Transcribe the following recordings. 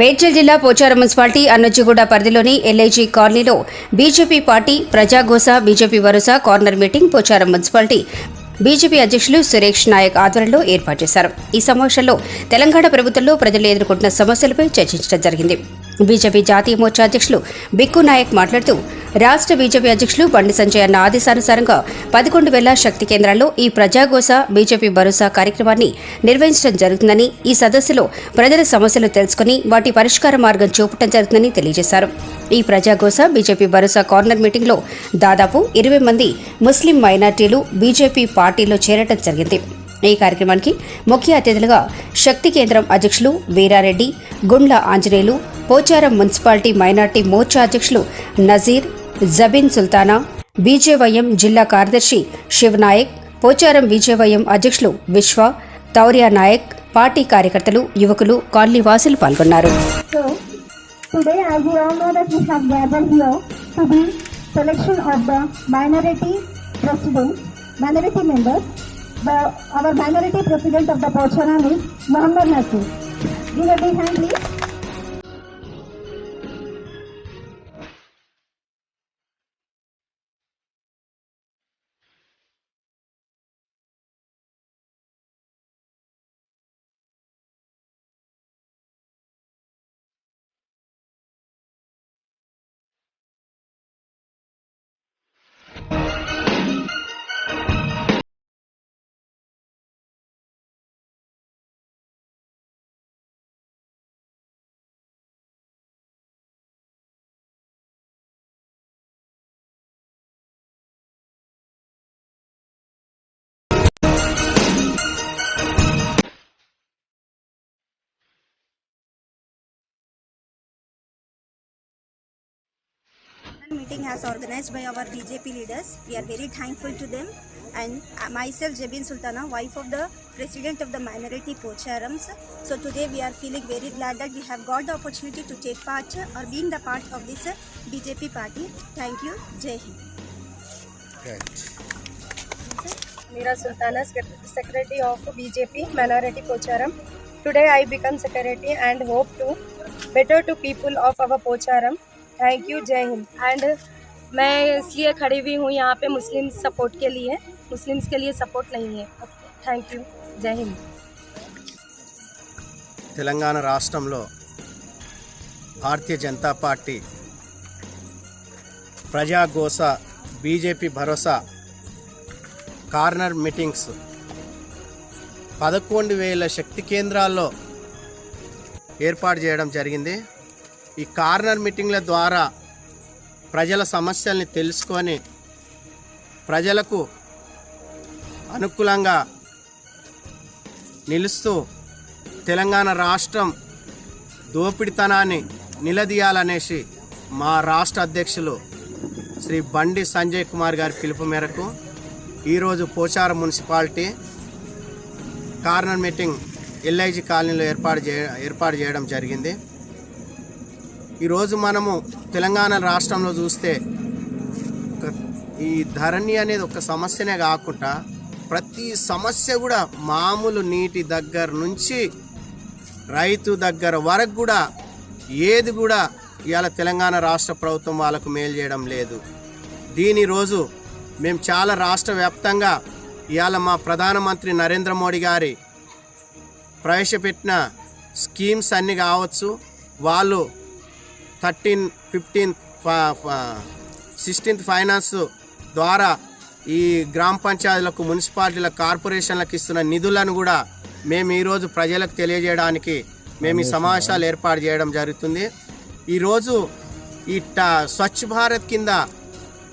మేడ్చల్ జిల్లా పోచారం మున్సిపాలిటీ అన్నజ్జిగూడ పరిధిలోని ఎల్ఐజీ కాలనీలో బీజేపీ పార్టీ ప్రజాగోస బీజేపీ వరుస corner meeting Pocharam municipality BJP అధ్యక్షులు సురేష్ నాయక్ ఆధ్వర్యంలో ఏర్పాటు చేశారు. ఈ సమావేశంలో తెలంగాణ ప్రభుత్వంలో ప్రజలు ఎదుర్కొంటున్న సమస్యలపై చర్చించడం జరిగింది. బీజేపీ జాతీయ మోర్చా అధ్యక్షులు బిక్కు నాయక్ మాట్లాడుతూ రాష్ట్ర బీజేపీ అధ్యక్షులు బండి సంజయ్ అన్న ఆదేశానుసారంగా పదకొండు వేల శక్తి కేంద్రాల్లో ఈ ప్రజాగోస బీజేపీ భరోసా కార్యక్రమాన్ని నిర్వహించడం జరుగుతుందని ఈ సదస్సులో ప్రజల సమస్యలు తెలుసుకుని వాటి పరిష్కార మార్గం చూపటం జరుగుతుందని తెలియజేశారు. ఈ ప్రజాగోస బీజేపీ భరోసా కార్నర్ మీటింగ్లో దాదాపు ఇరవై మంది ముస్లిం మైనార్టీలు బీజేపీ పార్టీలో చేరటం జరిగింది. ఈ కార్యక్రమానికి ముఖ్య అతిథులుగా శక్తి కేంద్రం అధ్యక్షులు వీరారెడ్డి గుండ్ల ఆంజనేయులు పోచారం మున్సిపాలిటీ మైనార్టీ మోర్చా అధ్యక్షులు నజీర్ జబీన్ సుల్తానా బీజేవైఎం జిల్లా కార్యదర్శి శివనాయక్ పోచారం బీజేవైఎం అధ్యక్షులు విశ్వ తౌర్య నాయక్ పార్టీ కార్యకర్తలు యువకులు కాలనీవాసులు పాల్గొన్నారు selection of the minority president, minority members. The, our minority president of the Pocharam is Muhammad Nasir. Give a big hand please. Meeting has organized by our BJP leaders. We are very thankful to them. And uh, myself, Jabin Sultana, wife of the president of the minority Pocharams. So today we are feeling very glad that we have got the opportunity to take part or being the part of this BJP party. Thank you. Jai Hind. Meera Sultana, Sec- Secretary of BJP, Minority Pocharam. Today I become Secretary and hope to better to people of our Pocharam. Thank you Jai Hind and मैं इसलिए खड़ी हुई हूँ यहाँ पे Muslim support के लिए Muslims के लिए सपोर्ट नहीं है थैंक यू जय हिंद తెలంగాణ రాష్ట్రంలో భారతీయ జనతా పార్టీ ప్రజాగోస బీజేపీ భరోసా కార్నర్ మీటింగ్స్ పదకొండు వేల శక్తి కేంద్రాల్లో ఏర్పాటు చేయడం జరిగింది ఈ కార్నర్ మీటింగ్ల ద్వారా ప్రజల సమస్యల్ని తెలుసుకొని ప్రజలకు అనుకూలంగా నిలుస్తూ తెలంగాణ రాష్ట్రం దోపిడితనాన్ని నిలదీయాలనేసి మా రాష్ట్ర అధ్యక్షులు శ్రీ బండి సంజయ్ కుమార్ గారి పిలుపు మేరకు ఈరోజు Pocharam municipality corner meeting LIG కాలనీలో ఏర్పాటు చే ఏర్పాటు చేయడం జరిగింది. ఈరోజు మనము తెలంగాణ రాష్ట్రంలో చూస్తే ఈ ధరణి అనేది ఒక సమస్యనే కాకుండా ప్రతి సమస్య కూడా మామూలు నీటి దగ్గర నుంచి రైతు దగ్గర వరకు కూడా ఏది కూడా ఇవాళ తెలంగాణ రాష్ట్ర ప్రభుత్వం వాళ్ళకు మేలు చేయడం లేదు. దీని రోజు మేము చాలా రాష్ట్ర వ్యాప్తంగా ఇవాళ మా ప్రధానమంత్రి నరేంద్ర మోడీ గారి ప్రవేశపెట్టిన స్కీమ్స్ అన్నీ కావచ్చు వాళ్ళు థర్టీన్ ఫిఫ్టీన్ సిక్స్టీన్త్ ఫైనాన్స్ ద్వారా ఈ గ్రామ పంచాయతీలకు మున్సిపాలిటీలకు కార్పొరేషన్లకు ఇస్తున్న నిధులను కూడా మేము ఈరోజు ప్రజలకు తెలియజేయడానికి మేము ఈ సమావేశాలు ఏర్పాటు చేయడం జరుగుతుంది. ఈరోజు ఈ ట స్వచ్ఛ భారత్ కింద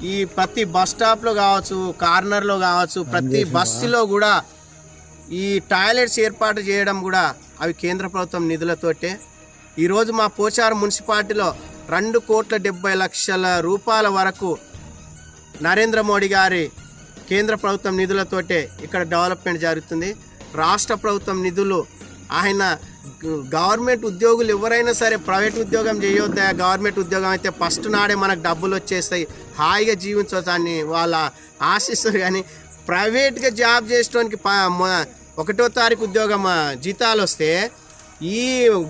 ఈ ప్రతి బస్ స్టాప్లో కావచ్చు కార్నర్లో కావచ్చు ప్రతి బస్సులో కూడా ఈ టాయిలెట్స్ ఏర్పాటు చేయడం కూడా అవి కేంద్ర ప్రభుత్వం నిధులతోటే ఈరోజు మా పోచార్ మున్సిపాలిటీలో రెండు కోట్ల డెబ్బై లక్షల రూపాయల వరకు నరేంద్ర మోడీ గారి కేంద్ర ప్రభుత్వం నిధులతోటే ఇక్కడ డెవలప్మెంట్ జరుగుతుంది. రాష్ట్ర ప్రభుత్వం నిధులు ఆయన గవర్నమెంట్ ఉద్యోగులు ఎవరైనా సరే ప్రైవేట్ ఉద్యోగం చేయొద్దా? గవర్నమెంట్ ఉద్యోగం అయితే ఫస్ట్ నాడే మనకు డబ్బులు వచ్చేస్తాయి. హాయిగా జీవించవచ్చని వాళ్ళ ఆశిస్తారు కానీ ప్రైవేట్గా జాబ్ చేసేటానికి ఒకటో తారీఖు ఉద్యోగం జీతాలు వస్తే ఈ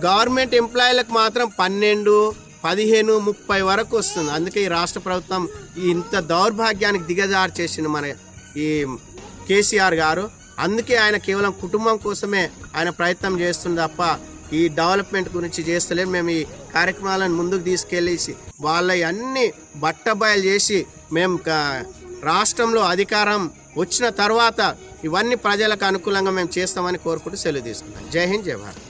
గవర్నమెంట్ ఎంప్లాయీలకు మాత్రం పన్నెండు పదిహేను ముప్పై వరకు వస్తుంది. అందుకే ఈ రాష్ట్ర ప్రభుత్వం ఇంత దౌర్భాగ్యానికి దిగజారు చేసింది మన ఈ కేసీఆర్ గారు. అందుకే ఆయన కేవలం కుటుంబం కోసమే ఆయన ప్రయత్నం చేస్తుంది తప్ప ఈ డెవలప్మెంట్ గురించి చేస్తలేదు మేము ఈ కార్యక్రమాలను ముందుకు తీసుకెళ్ళేసి వాళ్ళ అన్ని బట్టబయలు చేసి మేము రాష్ట్రంలో అధికారం వచ్చిన తర్వాత ఇవన్నీ ప్రజలకు అనుకూలంగా మేము చేస్తామని కోరుకుంటూ సెలవు తీసుకున్నాం జై హింద్ జై భారత్.